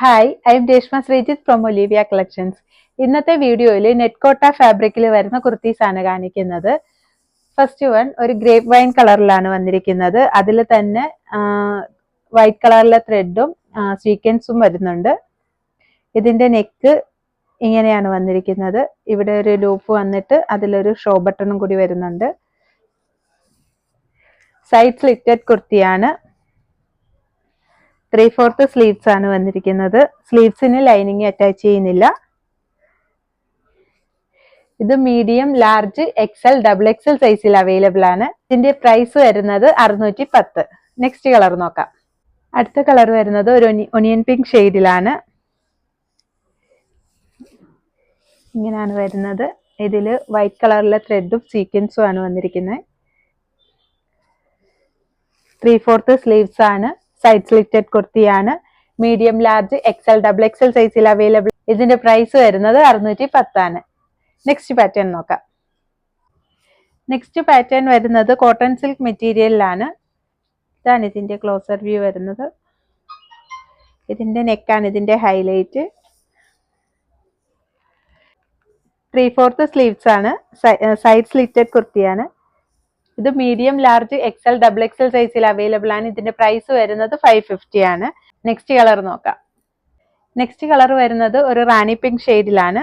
Hi I'm Reshma Sreejith from Olivia collections ഇന്നത്തെ വീഡിയോയിൽ നെറ്റ്കോട്ട ഫാബ്രിക്കിൽ വരുന്ന കുർത്തീസ് ആണ് കാണിക്കുന്നത്. ഫസ്റ്റ് വൺ ഒരു ഗ്രേപ്പ് വൈൻ കളറിലാണ് വന്നിരിക്കുന്നത്. അതിൽ തന്നെ വൈറ്റ് കളറിലെ ത്രെഡും സീക്വൻസും വരുന്നുണ്ട്. ഇതിന്റെ നെക്ക് ഇങ്ങനെയാണ് വന്നിരിക്കുന്നത്. ഇവിടെ ഒരു ലൂപ്പ് വന്നിട്ട് അതിലൊരു ഷോ ബട്ടണും കൂടി വരുന്നുണ്ട്. സൈഡ് സ്ലിറ്റഡ് കുർത്തിയാണ്. ത്രീ ഫോർത്ത് സ്ലീവ്സ് ആണ് വന്നിരിക്കുന്നത്. സ്ലീവ്സിന് ലൈനിങ് അറ്റാച്ച് ചെയ്യുന്നില്ല. ഇത് medium large XL double XL സൈസിൽ അവൈലബിൾ ആണ്. ഇതിന്റെ പ്രൈസ് വരുന്നത് അറുന്നൂറ്റി പത്ത് നെക്സ്റ്റ് കളർ നോക്കാം. അടുത്ത കളർ വരുന്നത് ഒരു ഒനിയൻ പിങ്ക് ഷെയ്ഡിലാണ് ഇങ്ങനെയാണ് വരുന്നത്. ഇതിൽ വൈറ്റ് കളറിലെ ത്രെഡും സീക്വൻസും ആണ് വന്നിരിക്കുന്നത് ത്രീ ഫോർത്ത് സ്ലീവ്സ് ആണ്. സൈഡ് സ്ലിറ്റഡ് കുർത്തിയാണ് medium large XL double XL സൈസിൽ അവൈലബിൾ ഇതിന്റെ പ്രൈസ് വരുന്നത് അറുന്നൂറ്റി പത്താണ് നെക്സ്റ്റ് പാറ്റേൺ നോക്കാം. നെക്സ്റ്റ് പാറ്റേൺ വരുന്നത് കോട്ടൺ സിൽക്ക് മെറ്റീരിയലിലാണ് ഇതാണ് ഇതിന്റെ ക്ലോസർ വ്യൂ വരുന്നത്. ഇതിന്റെ നെക്കാണ് ഇതിന്റെ ഹൈലൈറ്റ് ത്രീ ഫോർത്ത് സ്ലീവ്സ് ആണ്. സൈഡ് സ്ലിറ്റഡ് കുർത്തിയാണ് ഇത് medium large XL double XL സൈസിൽ അവൈലബിൾ ആണ്. ഇതിന്റെ പ്രൈസ് വരുന്നത് ഫൈവ് ഫിഫ്റ്റി ആണ്. നെക്സ്റ്റ് കളർ നോക്കാം. നെക്സ്റ്റ് കളർ വരുന്നത് ഒരു റാണി പിങ്ക് ഷെയ്ഡിലാണ്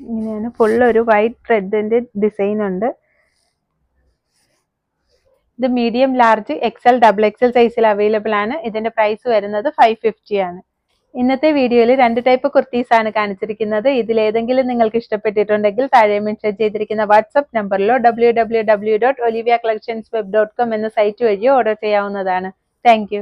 ഇങ്ങനെയാണ് ഒരു വൈറ്റ് റെഡിന്റെ ഡിസൈൻ ഉണ്ട്. ഇത് medium large XL double XL സൈസിൽ അവൈലബിൾ ആണ്. ഇതിന്റെ പ്രൈസ് വരുന്നത് ഫൈവ് ഫിഫ്റ്റി ആണ്. ഇന്നത്തെ വീഡിയോയിൽ രണ്ട് ടൈപ്പ് കുർത്തീസ് ആണ് കാണിച്ചിരിക്കുന്നത്. ഇതിൽ ഏതെങ്കിലും നിങ്ങൾക്ക് ഇഷ്ടപ്പെട്ടിട്ടുണ്ടെങ്കിൽ താഴെ മെൻഷൻ ചെയ്തിരിക്കുന്ന WhatsApp നമ്പറിലോ W W W dot Olivia collections web dot com എന്ന സൈറ്റ് വഴിയോ ഓർഡർ ചെയ്യാവുന്നതാണ്. താങ്ക്